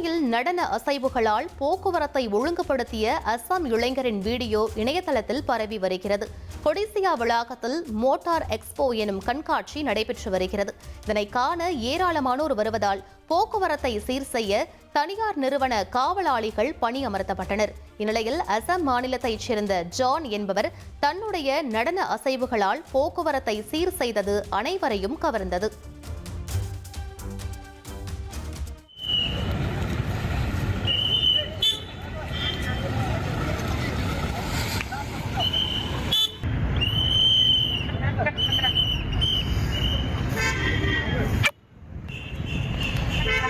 சென்னையில் நடன அசைவுகளால் போக்குவரத்தை ஒழுங்குபடுத்திய அஸ்ஸாம் இளைஞரின் வீடியோ இணையதளத்தில் பரவி வருகிறது. கொடிசியா வளாகத்தில் மோட்டார் எக்ஸ்போ எனும் கண்காட்சி நடைபெற்று வருகிறது. இதனை காண ஏராளமானோர் வருவதால் போக்குவரத்தை சீர் செய்ய தனியார் நிறுவன காவலாளிகள் பணியமர்த்தப்பட்டனர். இந்நிலையில் அசாம் மாநிலத்தைச் சேர்ந்த ஜான் என்பவர் தன்னுடைய நடன அசைவுகளால் போக்குவரத்தை சீர் செய்தது அனைவரையும் கவர்ந்தது.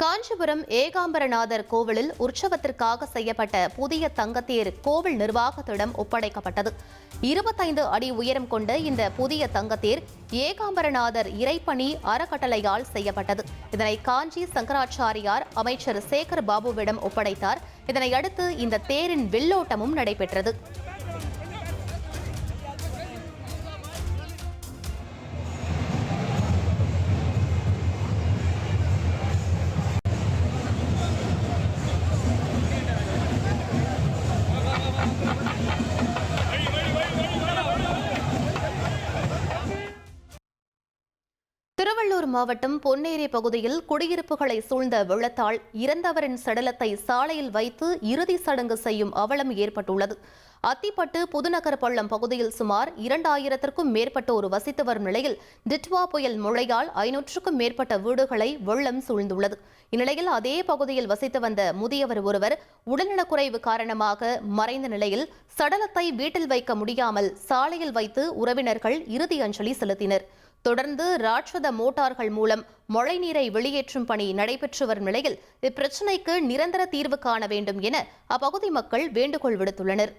காஞ்சிபுரம் ஏகாம்பரநாதர் கோவிலில் உற்சவத்திற்காக செய்யப்பட்ட புதிய தங்கத்தேர் கோவில் நிர்வாகத்திடம் ஒப்படைக்கப்பட்டது. இருபத்தைந்து அடி உயரம் கொண்ட இந்த புதிய தங்கத்தேர் ஏகாம்பரநாதர் இறைப்பணி அறக்கட்டளையால் செய்யப்பட்டது. இதனை காஞ்சி சங்கராச்சாரியார் அமைச்சர் சேகர் பாபுவிடம் ஒப்படைத்தார். இதனையடுத்து இந்த தேரின் வில்லோட்டமும் நடைபெற்றது. திருவள்ளூர் மாவட்டம் பொன்னேரி பகுதியில் குடியிருப்புகளை சூழ்ந்த வெள்ளத்தால் இறந்தவரின் சடலத்தை சாலையில் வைத்து இறுதி சடங்கு செய்யும் அவலம் ஏற்பட்டுள்ளது. அத்திப்பட்டு புதுநகர் பள்ளம் பகுதியில் சுமார் இரண்டாயிரத்திற்கும் மேற்பட்டோர் வசித்து வரும் நிலையில் டிட்வா புயல் மழையால் ஐநூற்றுக்கும் மேற்பட்ட வீடுகளை வெள்ளம் சூழ்ந்துள்ளது. இந்நிலையில் அதே பகுதியில் வசித்து வந்த முதியவர் ஒருவர் உடல்நலக்குறைவு காரணமாக மறைந்த நிலையில் சடலத்தை வீட்டில் வைக்க முடியாமல் சாலையில் வைத்து உறவினர்கள் இறுதி அஞ்சலி செலுத்தினர். தொடர்ந்து ராட்சத மோட்டார்கள் மூலம் மழைநீரை வெளியேற்றும் பணி நடைபெற்று வரும் நிலையில் இப்பிரச்சினைக்கு நிரந்தர தீர்வு காண வேண்டும் என அப்பகுதி மக்கள் வேண்டுகோள் விடுத்துள்ளனர்.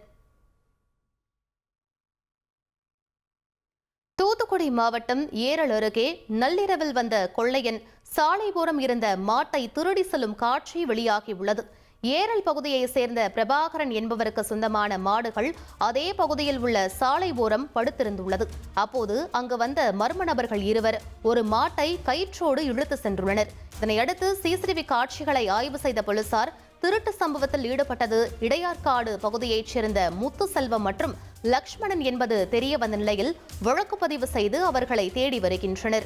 தூத்துக்குடி மாவட்டம் ஏரல் அருகே நள்ளிரவில் வந்த கொள்ளையன் சாலை ஓரம் இருந்த மாட்டை திருடி செல்லும் காட்சி வெளியாகியுள்ளது. ஏரல் பகுதியைச் சேர்ந்த பிரபாகரன் என்பவருக்கு சொந்தமான மாடுகள் அதே பகுதியில் உள்ள சாலை ஓரம் படுத்திருந்துள்ளது. அப்போது அங்கு வந்த மர்ம நபர்கள் இருவர் ஒரு மாட்டை கயிற்றோடு இழுத்து சென்றுள்ளனர். இதனையடுத்து சிசிடிவி காட்சிகளை ஆய்வு செய்த போலீசார் திருட்டு சம்பவத்தில் ஈடுபட்டது இடையார்காடு பகுதியைச் சேர்ந்த முத்து செல்வம் மற்றும் லக்ஷ்மணன் என்பது தெரிய வந்த நிலையில் வழக்கு பதிவு செய்து அவர்களை தேடி வருகின்றனர்.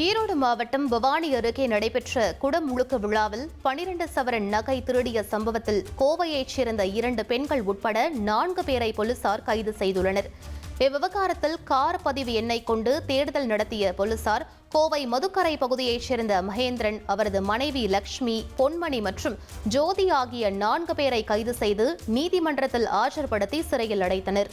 ஈரோடு மாவட்டம் பவானி அருகே நடைபெற்ற குடம் முழுக்க விழாவில் பனிரெண்டு சவரன் நகை திருடிய சம்பவத்தில் கோவையைச் சேர்ந்த இரண்டு பெண்கள் உட்பட நான்கு பேரை போலீசார் கைது செய்துள்ளனர். இவ்விவகாரத்தில் கார் பதிவு எண்ணை கொண்டு தேடுதல் நடத்திய போலீசார் கோவை மதுக்கரை பகுதியைச் சேர்ந்த மகேந்திரன் அவரது மனைவி லக்ஷ்மி பொன்மணி மற்றும் ஜோதி ஆகிய நான்கு பேரை கைது செய்து நீதிமன்றத்தில் ஆஜர்படுத்தி சிறையில் அடைத்தனர்.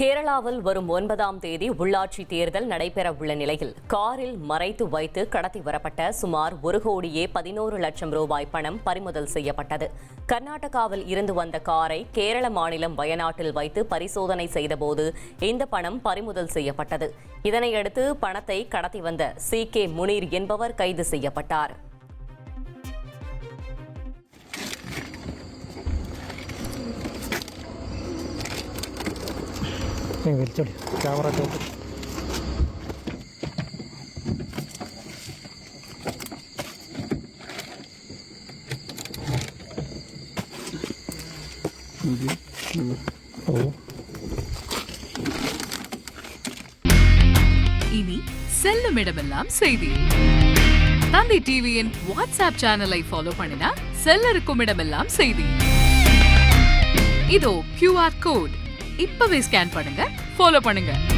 கேரளாவில் வரும் ஒன்பதாம் தேதி உள்ளாட்சி தேர்தல் நடைபெற உள்ள நிலையில் காரில் மறைத்து வைத்து கடத்தி வரப்பட்ட சுமார் ஒரு கோடியே பதினோரு லட்சம் ரூபாய் பணம் பறிமுதல் செய்யப்பட்டது. கர்நாடகாவில் இருந்து வந்த காரை கேரள மாநிலம் வயநாட்டில் வைத்து பரிசோதனை செய்தபோது இந்த பணம் பறிமுதல் செய்யப்பட்டது. இதனையடுத்து பணத்தை கடத்தி வந்த சி கே முனீர் என்பவர் கைது செய்யப்பட்டார். വലിച്ചോളി ക്യാമറ ചോട്ട് ஓ இனி செல்லும் இடமெல்லாம் செய்தி தந்தை டிவியின் வாட்ஸ்அப் சேனலை ஃபாலோ பண்ணினா செல்ல இருக்கும் இடமெல்லாம் செய்தி இதோ கியூஆர் கோட் இப்பவே ஸ்கேன் பண்ணுங்க ஃபாலோ பண்ணுங்கள்